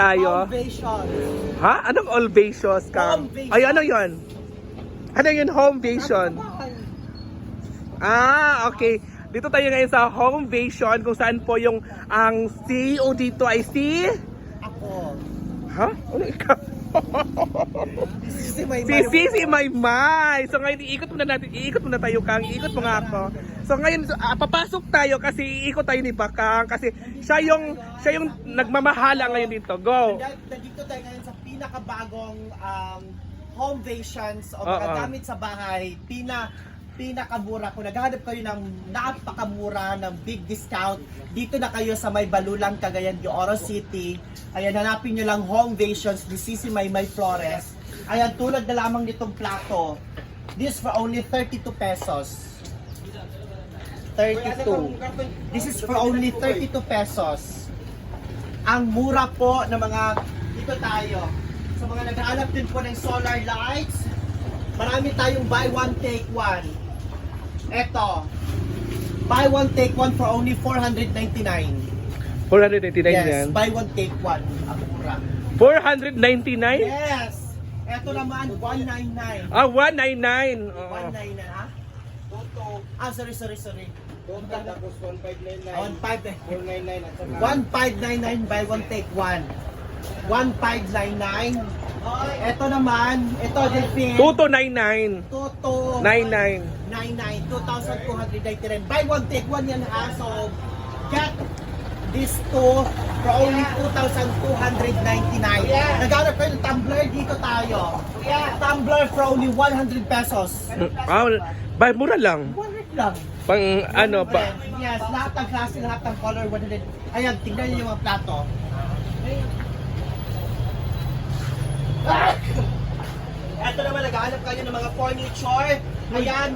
tayo. Foundation. Ha? Anong all vations ka? Home. Ay, ano yon? Ano yun, home vasion? Ah, okay. Dito tayo ngayon sa home vasion kung saan po yung ang CEO dito ay si... Ako. Ha? Ano ikaw? Si May si Sisi Maymay. So ngayon iikot muna natin, iikot muna tayo Kang, iikot mo nga ako. So ngayon so, ah, papasok tayo kasi iikot tayo ni Bakang kasi siya yung siya yung nagmamahala ngayon dito. Go. Nandito tayo ngayon sa pinakabagong um, home vations o mga gamit sa bahay. Pina pinakamura. Kung naghahanap kayo ng napakamura, ng big discount, dito na kayo sa may Balulang, Cagayan de Oro City. Ayan, hanapin nyo lang home vations ni Sisi Maymay Flores. Ayan, tulad na lamang nitong plato. This for only 32 pesos. 32. This is for only 32 pesos. Ang mura po ng mga dito tayo. Sa mga naghahanap din po ng solar lights, marami tayong buy one take one. Eto. Buy one take one for only 499. 499 Yes, yan. buy one take one. Ang mura. 499? Yes. Eto naman 199. Ah, 199. Oo. 199 ha? Toto. Ah, sorry, sorry, sorry. Tapos 1599, 1599. 499 at saka 1599 buy one take one. 1599. Ito naman, ito Delphine. 2299. Toto. 99. 99. 2,299. Buy one take one yan ha. So, get this two for only 2,299. Naghanap kayo ng tumbler, dito tayo. Tumbler for only 100 pesos. Ah, bay mura lang. 100 lang. Pang ano pa. Yes, lahat ng klase, lahat ng color, 100. Ayan, tingnan niyo yung mga plato. Ito naman, naghahanap kayo ng mga furniture. Ayan,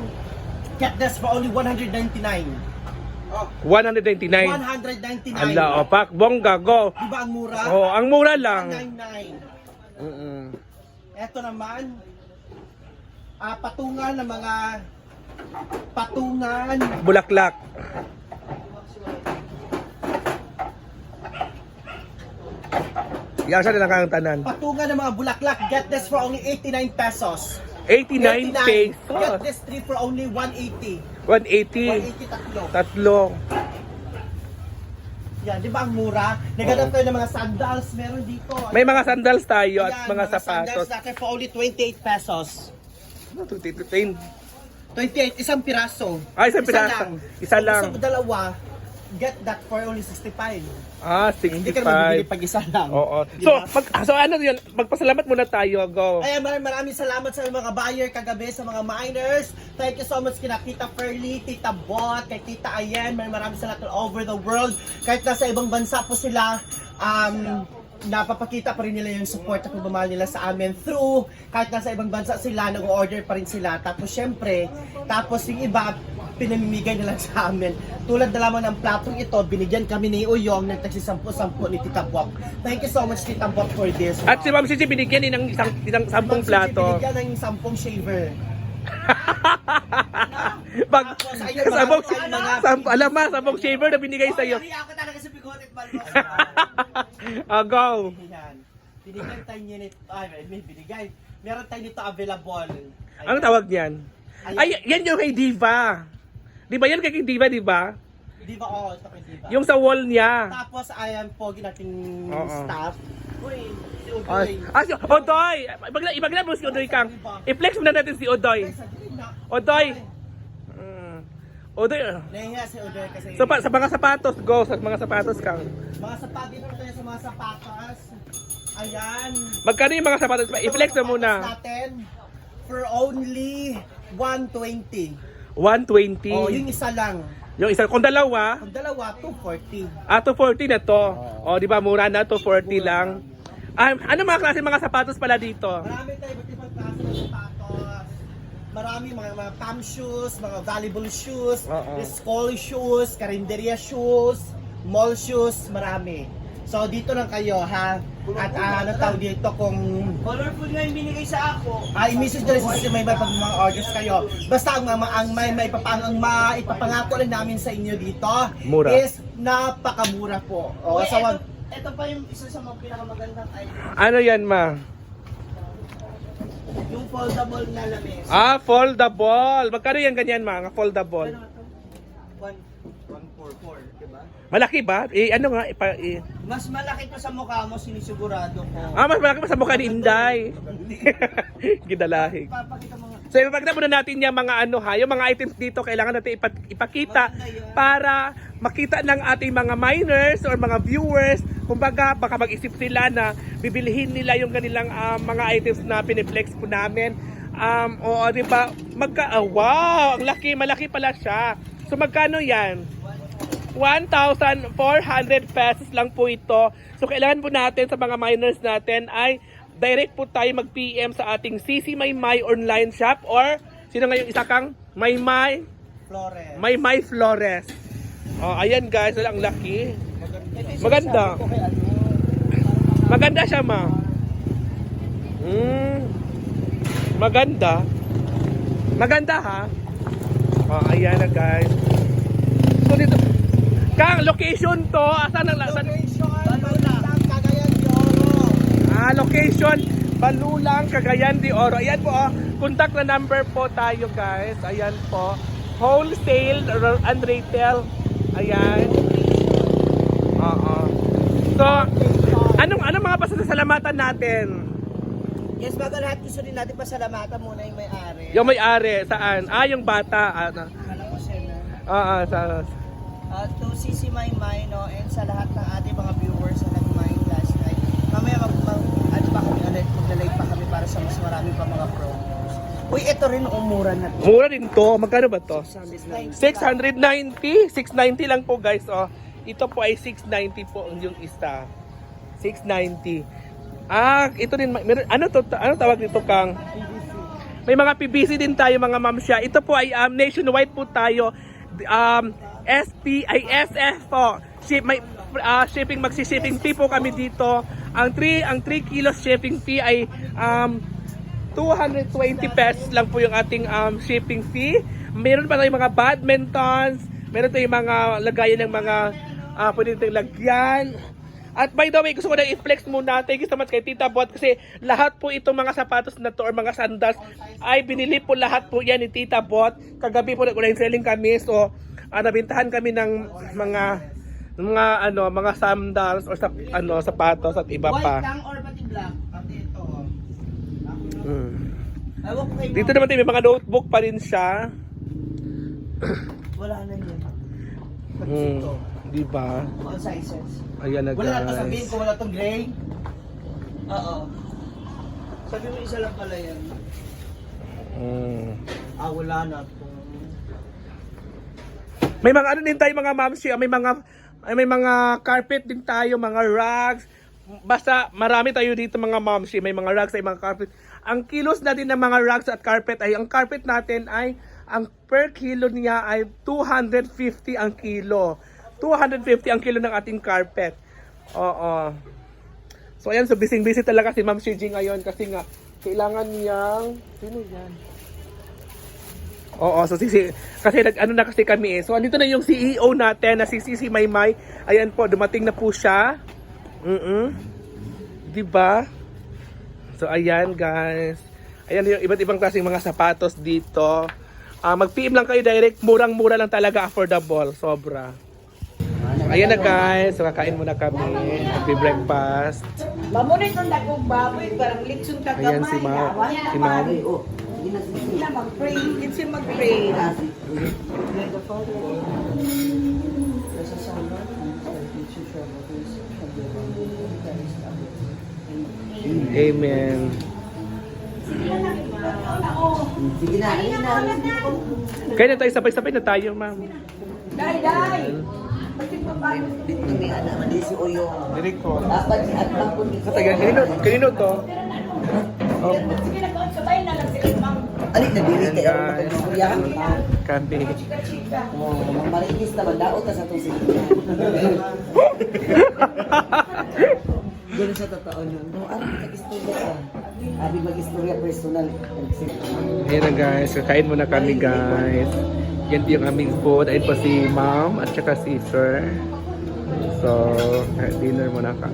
get this for only 199. 199. 199. Ala, opak, bongga, go. Di ba ang mura? Oh, ang mura lang. 199. Mm-mm. Ito naman, ah, patungan ng mga patungan Bulaklak. Yan siya nilang kang tanan. patungan ng mga bulaklak. Get this for only 89 pesos. 89 Get pesos. this three for only 180. 180. 180 tatlo. Tatlo. Yan, di ba ang mura? Naghanap tayo ng mga sandals, meron dito. May mga sandals tayo at Ayan, mga sandals sapatos. natin for only 28 pesos. Ano to, tito, tin? 28, isang piraso. Ah, isang piraso. Isa lang. Kung gusto mo dalawa, get that for only 65. Ah, Hindi ka naman bibili 65. pag isa lang. Oo. Di So, ba? mag, so ano yun? Magpasalamat muna tayo. Go. Ayan, maraming maraming salamat sa mga buyer kagabi, sa mga miners. Thank you so much kina Tita Pearly, Tita Bot, kay Tita Ayen. Maraming maraming salamat all over the world. Kahit nasa ibang bansa po sila, um, napapakita pa rin nila yung support at pagmamahal nila sa amin through kahit nasa ibang bansa sila, nag-order pa rin sila. Tapos syempre, tapos yung iba, pinamimigay nila sa amin. Tulad na lamang ng platong ito, binigyan kami ni Uyong ng tagsi 10-10 ni Tita Bok. Thank you so much Tita Bok for this. At si Ma'am Cici binigyan din ng isang, isang sampung plato. Binigyan ng sampung shaver. Pag, Tapos, ayun, sabong, marami tayong mga- sam, alam mo, sabong shaver na binigay sa iyo. ako talaga sa bigotet balbas. ah, go. Yan. Binigyan tayo unit. Ay, may binigay. Meron tayo dito available. Ayan. Ang tawag niyan? Ay, yan yung kay Diva. Di ba yan kay Diva, di ba? Di ba? Oo, ito kay Diva. Yung sa wall niya. Tapos, ayan po, nating Oo. staff. Uy, si Udoy. ah, si Odoy! Ibagla, ibagla mo si Odoy Kang. I-flex muna natin si Odoy. Sa gitna. Odoy! Mm. Odoy. ah. Nahiya si Udoy kasi So, pa, sa mga sapatos, go. Sa mga sapatos, Kang. mga sapatos dito tayo sa mga sapatos. Ayan. Magkano yung mga sapatos? I-flex na muna. natin for only 120. 120. Oh, yung isa lang. Yung isa, kung dalawa, Ang dalawa, 240. ah, 240 na to. O, di ba, mura na, 240 lang. Ah, ano mga klase mga sapatos pala dito? Marami tayo iba't ibang klase ng sapatos. Marami mga, mga palm shoes, mga valuable shoes, Oo. school shoes, karinderya shoes, mall shoes, marami. So dito lang kayo ha. At ah, ano tawag dito kung Colorful nga yung binigay sa ako. ay message na rin sa may may pag mga orders kayo. Basta ang, ang, ang may may papang ang ma, ipapangako lang namin sa inyo dito Mura. is napakamura po. O sa one ito pa yung isa sa mga pinakamagandang item. Ano yan, ma? Yung foldable na lamesa. Ah, foldable. Magkano yan ganyan, ma? Nga foldable. Ano ito? One? Malaki ba? Eh, ano nga? Ipa, eh. Mas malaki pa sa mukha mo, sinisigurado ko. Ah, mas malaki pa sa mukha ni Inday. Gidalahig. Papakita mo nga. So, ipagkita muna natin yung mga ano ha, yung mga items dito kailangan natin ipa- ipakita para makita ng ating mga miners or mga viewers, kumbaga baka mag-isip sila na bibilihin nila yung kanilang ah, mga items na piniflex po namin. Um, oo, di ba? Magka, ah, wow, ang laki, malaki pala siya. So, magkano yan? 1,400 pesos lang po ito. So, kailangan po natin sa mga miners natin ay direct po tayo mag-PM sa ating CC Maymay online shop or sino nga yung isa kang Maymay? Flores. Maymay Flores. Oh, ayan guys, ang laki. Maganda. Maganda siya, ma. Mm. Maganda. Maganda, ha? Oh, ayan na, guys. Kang, location to. Asan ang... Asan, Location, Balulang, Cagayan de Oro. Ah, location, Balulang, Cagayan de Oro. Ayan po, oh, contact na number po tayo guys. Ayan po. Wholesale and retail. Ayan. Oo. So, anong anong mga pasasalamatan natin? Yes, bago lahat gusto rin natin pasalamatan muna yung may-ari. Yung may-ari, saan? Ah, yung bata. Ano? Alam ko siya na. Ah, ah, sa, Uh, to Sisi Maymay, no, and sa lahat ng ating mga viewers na nag-mine last night. Mamaya mag, mag ano pa kami ulit, magla-live pa kami para sa mas marami pa mga promos. Uy, ito rin umura na to. mura din to. Magkano ba to? 690. 690. 690 lang po guys. Oh. Ito po ay 690 po yung isa. 690. Ah, ito din. Meron, ano to? Ano tawag dito kang? May mga PBC din tayo mga ma'am siya. Ito po ay um, nationwide po tayo. Um, SP ay SF po. Ship, may ah, shipping magsi-shipping fee po kami dito. Ang 3 ang 3 kilos shipping fee ay um 220 pesos lang po yung ating um, shipping fee. Meron pa tayong mga badmintons, meron tayong mga lagayan ng mga uh, pwede nating lagyan. At by the way, gusto ko na i-flex muna. Thank you so much kay Tita Bot kasi lahat po itong mga sapatos na to or mga sandals ay binili po lahat po yan ni Tita Bot. Kagabi po nag-online selling kami. So, uh, nabintahan kami ng mga mga ano mga sandals or sa, ano sapatos at iba White pa. lang or pati black? Pati ito. oh. Mm. Kay Dito naman tayo may mga notebook pa rin siya. Wala na yun. Mm. ito. Di ba? All sizes. Ayan na Wala na sabihin guys. ko wala tong gray. Oo. Sabi mo isa lang pala yan. Mm. Ah, wala na to. May mga ano din tayo mga mamsi, may mga ay, may mga carpet din tayo, mga rugs. Basta marami tayo dito mga mamsi, may mga rugs ay mga carpet. Ang kilos natin ng mga rugs at carpet ay ang carpet natin ay ang per kilo niya ay 250 ang kilo. 250 ang kilo ng ating carpet. Oo. So ayan, so busy-busy talaga si Ma'am Shiji ngayon kasi nga kailangan niyang sino yan? Oo, so si, si kasi nag ano na kasi kami eh. So andito na yung CEO natin na si Sisi Maymay. Ayan po, dumating na po siya. Mm. 'Di ba? So ayan guys. Ayan yung iba't ibang klaseng mga sapatos dito. Ah, mag-PM lang kayo direct, murang-mura lang talaga, affordable, sobra. Ayan na guys, so kakain muna kami, magbe-breakfast. Mamunit ang dagong baboy, parang litsun kagamay. Ayan si Ma, si Ma'am. Na mag-pray, hindi siya mag-pray. Amen. Sige na, ayun na. Kaya na tayo, sabay-sabay na tayo, ma'am. Dai, dai! Bakit pa ba? Dito may anak, mali si Oyo. Direct ko. Dapat si Atlang. Katagal, kanino, kanino to? Sige Alin na dili Ayan guys, kami. Oh, mamarinis na daot ta sa itong sila. Ganun sa totoo nun. Oh, ano, mag-istorya ka. Abi mag-istorya personal. Ayan na guys, kakain muna kami guys. Yan yung aming food. Ayun po si ma'am at saka si sir. So, eh, dinner muna ka.